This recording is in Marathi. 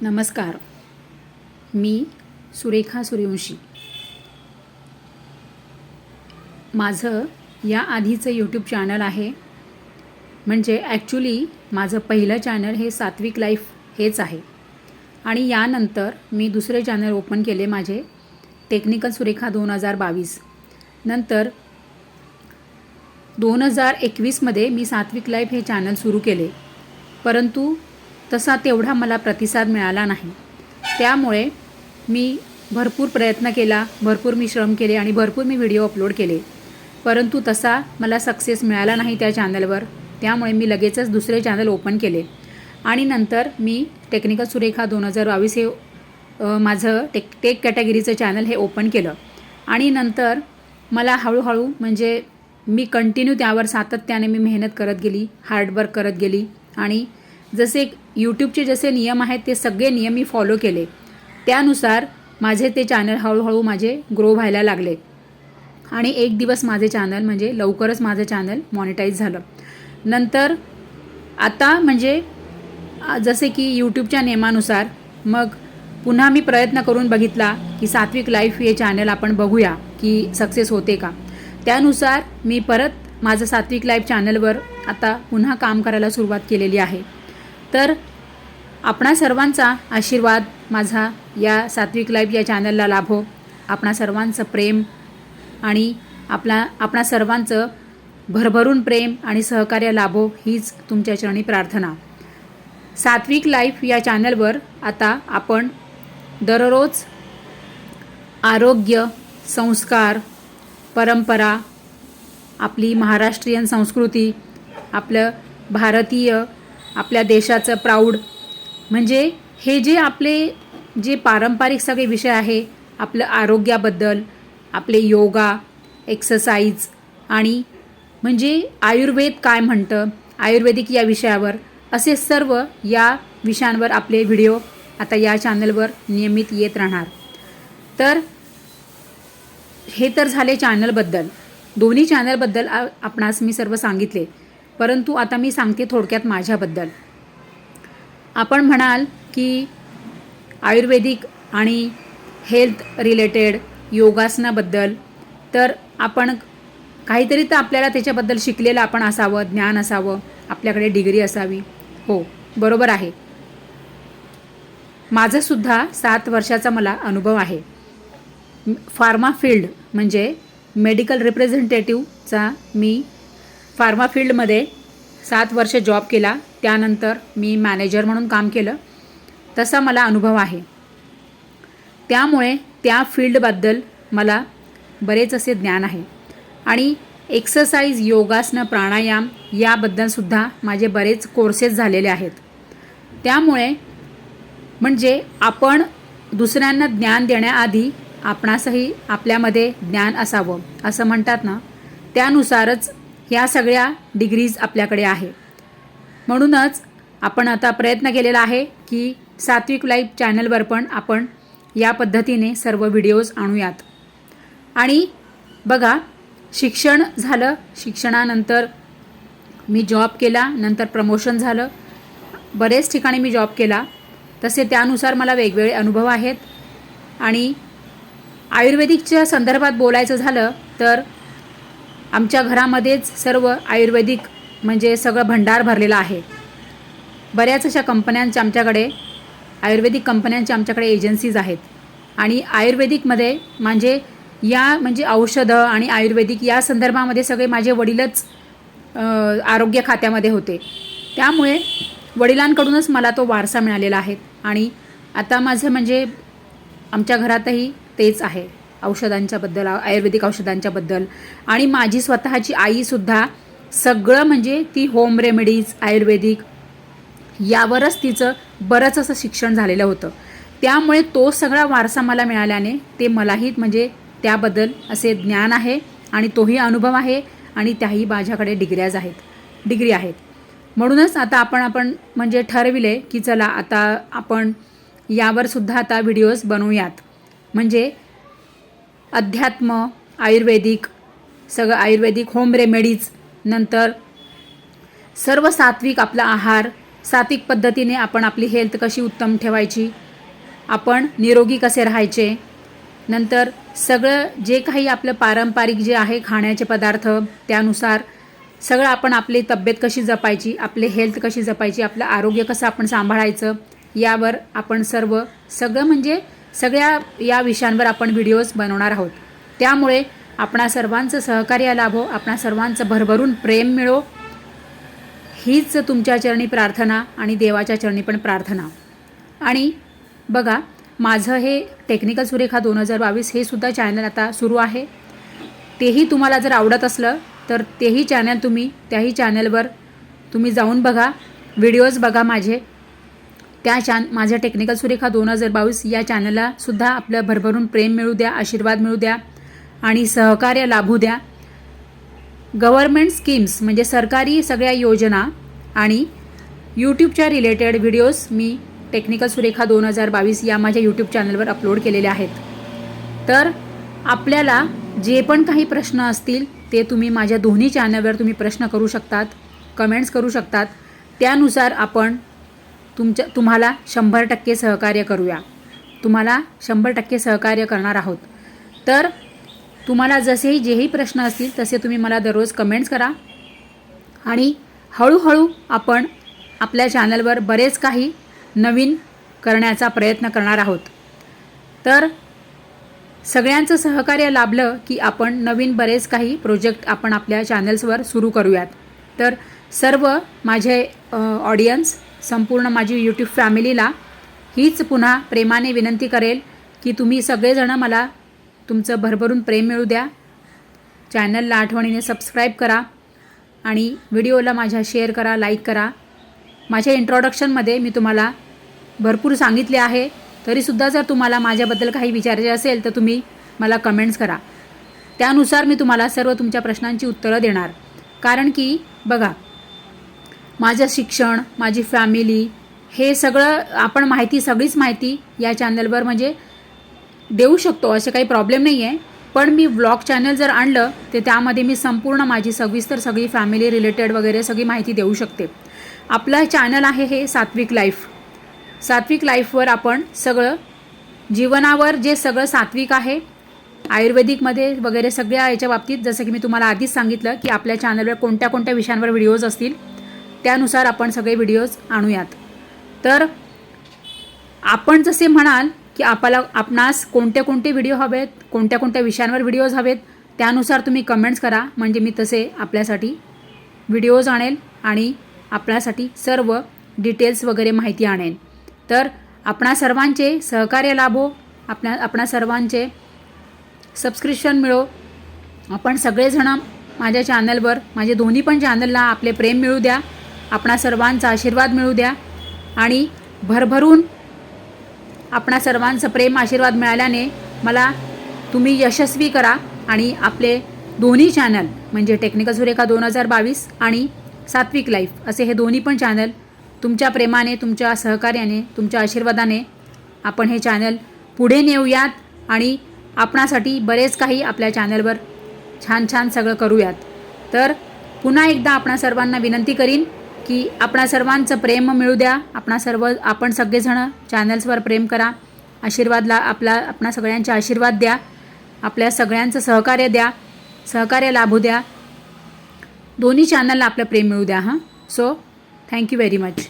नमस्कार. मी सुरेखा सूर्यवंशी. माझं या आधीचं यूट्यूब चॅनल आहे. म्हणजे ॲक्च्युली माझं पहिलं चॅनल हे सात्विक लाईफ हेच आहे. आणि यानंतर मी दुसरे चॅनल ओपन केले माझे टेक्निकल सुरेखा दोन हजार बावीस. नंतर दोन हजार एकवीसमध्ये मी सात्विक लाईफ हे चॅनल सुरू केले. परंतु तसा तेवढा मला प्रतिसाद मिळाला नाही. त्यामुळे मी भरपूर प्रयत्न केला भरपूर मी श्रम केले आणि भरपूर मी व्हिडिओ अपलोड केले. परंतु तसा मला सक्सेस मिळाला नाही त्या चॅनलवर. त्यामुळे मी लगेचच दुसरे चॅनल ओपन केले. आणि नंतर मी टेक्निकल सुरेखा दोन हजार बावीस हे माझं टेक टेक कॅटेगरीचं चॅनल हे ओपन केलं. आणि नंतर मला हळूहळू म्हणजे मी कंटिन्यू त्यावर सातत्याने मी मेहनत करत गेली हार्डवर्क करत गेली. आणि जसे यूट्यूबचे जसे नियम आहेत ते सगळे नियम मी फॉलो केले. त्यानुसार माझे ते चॅनल हळूहळू माझे ग्रो व्हायला लागले. आणि एक दिवस माझे चॅनल म्हणजे लवकरच माझं चॅनल मॉनिटाईज झालं. नंतर आता म्हणजे जसे की यूट्यूबच्या नियमानुसार मग पुन्हा मी प्रयत्न करून बघितला की सात्विक लाईफ हे चॅनल आपण बघूया की सक्सेस होते का. त्यानुसार मी परत माझं सात्विक लाईफ चॅनलवर आता पुन्हा काम करायला सुरुवात केलेली आहे. तर आपणा सर्वांचा आशीर्वाद माझा या सात्विक लाईफ या चॅनलला लाभो. आपणा सर्वांचं प्रेम आणि आपला आपणा सर्वांचं भरभरून प्रेम आणि सहकार्य लाभो हीच तुमच्या चरणी प्रार्थना. सात्विक लाईफ या चॅनलवर आता आपण दररोज आरोग्य संस्कार परंपरा आपली महाराष्ट्रीयन संस्कृती आपलं भारतीय आपल्या देशाचं प्राऊड म्हणजे हे जे आपले जे पारंपरिक सगळे विषय आहे आपलं आरोग्याबद्दल आपले योगा एक्सरसाइज आणि म्हणजे आयुर्वेद काय म्हणतं आयुर्वेदिक या विषयावर असे सर्व या विषयांवर आपले व्हिडिओ आता या चॅनलवर नियमित येत राहणार. तर हे तर झाले चॅनलबद्दल दोन्ही चॅनलबद्दल आपणास मी सर्व सांगितले. परंतु आता मी सांगते थोडक्यात माझ्याबद्दल. आपण म्हणाल की आयुर्वेदिक आणि हेल्थ रिलेटेड योगासनाबद्दल तर आपण काहीतरी तर आपल्याला त्याच्याबद्दल शिकलेलं आपण असावं ज्ञान असावं आपल्याकडे डिग्री असावी. हो बरोबर आहे. माझंसुद्धा सात वर्षाचा मला अनुभव आहे. फार्मा फील्ड म्हणजे मेडिकल रिप्रेझेंटेटिव्हचा मी फार्मा फील्डमध्ये सात वर्ष जॉब केला. त्यानंतर मी मॅनेजर म्हणून काम केलं. तसा मला अनुभव आहे. त्यामुळे त्या फील्डबद्दल मला बरेच असे ज्ञान आहे. आणि एक्सरसाइज योगासनं प्राणायाम याबद्दलसुद्धा माझे बरेच कोर्सेस झालेले आहेत. त्यामुळे म्हणजे आपण दुसऱ्यांना ज्ञान देण्याआधी आपणासही आपल्यामध्ये ज्ञान असावं असं म्हणतात ना. त्यानुसारच ह्या सगळ्या डिग्रीज आपल्याकडे आहे. म्हणूनच आपण आता प्रयत्न केलेला आहे की सात्विक लाईफ चॅनलवर पण आपण या पद्धतीने सर्व व्हिडिओज आणूयात. आणि बघा शिक्षण झालं शिक्षणानंतर मी जॉब केला नंतर प्रमोशन झालं. बरेच ठिकाणी मी जॉब केला. तसे त्यानुसार मला वेगवेगळे अनुभव आहेत. आणि आयुर्वेदिकच्या संदर्भात बोलायचं झालं तर आमच्या घरामध्येच सर्व आयुर्वेदिक म्हणजे सगळं भंडार भरलेलं आहे. बऱ्याच अशा कंपन्यांच्या आमच्याकडे आयुर्वेदिक कंपन्यांच्या आमच्याकडे एजन्सीज आहेत. आणि आयुर्वेदिकमध्ये म्हणजे या म्हणजे औषधं आणि आयुर्वेदिक या संदर्भामध्ये सगळे माझे वडीलच आरोग्य खात्यामध्ये होते. त्यामुळे वडिलांकडूनच मला तो वारसा मिळालेला आहे. आणि आता माझं म्हणजे आमच्या घरातही तेच आहे. औषधांच्याबद्दल आयुर्वेदिक औषधांच्याबद्दल. आणि माझी स्वतःची आईसुद्धा सगळं म्हणजे ती होम रेमेडीज आयुर्वेदिक यावरच तिचं बरंच असं शिक्षण झालेलं होतं. त्यामुळे तो सगळा वारसा मला मिळाल्याने ते मलाही म्हणजे त्याबद्दल असे ज्ञान आहे आणि तोही अनुभव आहे आणि त्याही माझ्याकडे डिग्र्याज आहेत डिग्री आहेत. म्हणूनच आता आपण आपण म्हणजे ठरविले की चला आता आपण यावरसुद्धा आता व्हिडिओज बनवूयात. म्हणजे अध्यात्म आयुर्वेदिक सगळं आयुर्वेदिक होम रेमेडीज नंतर सर्व सात्विक आपला आहार सात्विक पद्धतीने आपण आपली हेल्थ कशी उत्तम ठेवायची आपण निरोगी कसे राहायचे नंतर सगळं जे काही आपलं पारंपरिक जे आहे खाण्याचे पदार्थ त्यानुसार सगळं आपण आपली तब्येत कशी जपायची आपले हेल्थ कशी जपायची आपलं आरोग्य कसं आपण सांभाळायचं यावर आपण सर्व सगळं म्हणजे सगळ्या या विषयांवर आपण व्हिडिओज बनवणार आहोत. त्यामुळे आपणा सर्वांचं सहकार्य लाभो आपणा सर्वांचं भरभरून प्रेम मिळो. हीच तुमच्या चरणी प्रार्थना आणि देवाच्या चरणी पण प्रार्थना. आणि बघा माझं हे टेक्निकल सुरेखा दोन हजार बावीस हे सुद्धा चॅनल आता सुरू आहे. तेही तुम्हाला जर आवडत असलं तर तेही चॅनल तुम्ही त्याही चॅनलवर तुम्ही जाऊन बघा. व्हिडिओज बघा माझे. त्या चॅन माझ्या टेक्निकल सुरेखा दोन हजार बावीस या चॅनलला सुद्धा आपलं भरभरून प्रेम मिळू द्या आशीर्वाद मिळू द्या आणि सहकार्य लाभू द्या. गव्हर्मेंट स्कीम्स म्हणजे सरकारी सगळ्या योजना आणि यूट्यूबच्या रिलेटेड व्हिडिओज मी टेक्निकल सुरेखा दोन हजार बावीस या माझ्या यूट्यूब चॅनलवर अपलोड केलेले आहेत. तर आपल्याला जे पण काही प्रश्न असतील ते तुम्ही माझ्या दोन्ही चॅनलवर तुम्ही प्रश्न करू शकतात कमेंट्स करू शकतात. त्यानुसार आपण तुमच्या तुम्हाला शंभर टक्के सहकार्य करूया. तुम्हाला शंभर टक्के सहकार्य करणार आहोत. तर तुम्हाला जसेही जेही प्रश्न असतील तसे तुम्ही मला दररोज कमेंट्स करा. आणि हळूहळू आपण आपल्या चॅनलवर बरेच काही नवीन करण्याचा प्रयत्न करणार आहोत. तर सगळ्यांचं सहकार्य लाभलं की आपण नवीन बरेच काही प्रोजेक्ट आपण आपल्या चॅनल्सवर सुरू करूयात. तर सर्व माझे ऑडियन्स संपूर्ण माझी यूट्यूब फॅमिलीला हीच पुन्हा प्रेमाने विनंती करेल की तुम्ही सगळेजणं मला तुमचं भरभरून प्रेम मिळू द्या. चॅनलला आठवणीने सबस्क्राईब करा आणि व्हिडिओला माझ्या शेअर करा लाईक करा. माझ्या इंट्रोडक्शनमध्ये मी तुम्हाला भरपूर सांगितले आहे. तरीसुद्धा जर तुम्हाला माझ्याबद्दल काही विचारायचे असेल तर तुम्ही मला कमेंट्स करा. त्यानुसार मी तुम्हाला सर्व तुमच्या प्रश्नांची उत्तरं देणार. कारण की बघा माझं शिक्षण माझी फॅमिली हे सगळं आपण माहिती सगळीच माहिती या चॅनलवर म्हणजे देऊ शकतो असे काही प्रॉब्लेम नाही आहे पण मी व्लॉग चॅनल जर आणलं तर त्यामध्ये मी संपूर्ण माझी सविस्तर सगळी फॅमिली रिलेटेड वगैरे सगळी माहिती देऊ शकते. आपलं चॅनल आहे हे सात्विक लाईफ सात्विक लाईफवर आपण सगळं जीवनावर जे सगळं सात्विक आहे आयुर्वेदिकमध्ये वगैरे सगळ्या याच्या बाबतीत जसं की मी तुम्हाला आधीच सांगितलं की आपल्या चॅनलवर कोणत्या कोणत्या विषयांवर व्हिडिओज असतील त्यानुसार आपण सगळे व्हिडिओज आणूयात. तर आपण जसे म्हणाल की आपल्याला आपणास कोणते कोणते व्हिडिओ हवेत कोणत्या कोणत्या विषयांवर व्हिडिओज हवेत त्यानुसार तुम्ही कमेंट्स करा. म्हणजे मी तसे आपल्यासाठी व्हिडिओज आणेल आणि आपल्यासाठी सर्व डिटेल्स वगैरे माहिती आणेन तर आपणा सर्वांचे सहकार्य लाभो आपल्या आपणा सर्वांचे सबस्क्रिप्शन मिळो. आपण सगळेजणं माझ्या चॅनलवर माझे दोन्ही पण चॅनलला आपले प्रेम मिळू द्या. आपणा सर्वांचा आशीर्वाद मिळू द्या. आणि भरभरून आपणा सर्वांचं प्रेम आशीर्वाद मिळाल्याने मला तुम्ही यशस्वी करा आणि आपले दोन्ही चॅनल म्हणजे टेक्निकल सुरेखा दोन हजार बावीस आणि सात्विक लाईफ असे हे दोन्ही पण चॅनल तुमच्या प्रेमाने तुमच्या सहकार्याने तुमच्या आशीर्वादाने आपण हे चॅनल पुढे नेऊयात आणि आपणासाठी बरेच काही आपल्या चॅनलवर छान छान सगळं करूयात. तर पुन्हा एकदा आपणा सर्वांना विनंती करीन की आपणा सर्वांचं प्रेम मिळू द्या. आपणा सर्व आपण सगळेजणं चॅनल्सवर प्रेम करा. आशीर्वादला आपला आपणा सगळ्यांचे आशीर्वाद द्या. आपल्या सगळ्यांचं सहकार्य द्या. सहकार्य लाभू द्या. दोन्ही चॅनलला आपलं प्रेम मिळू द्या हां. So thank you very much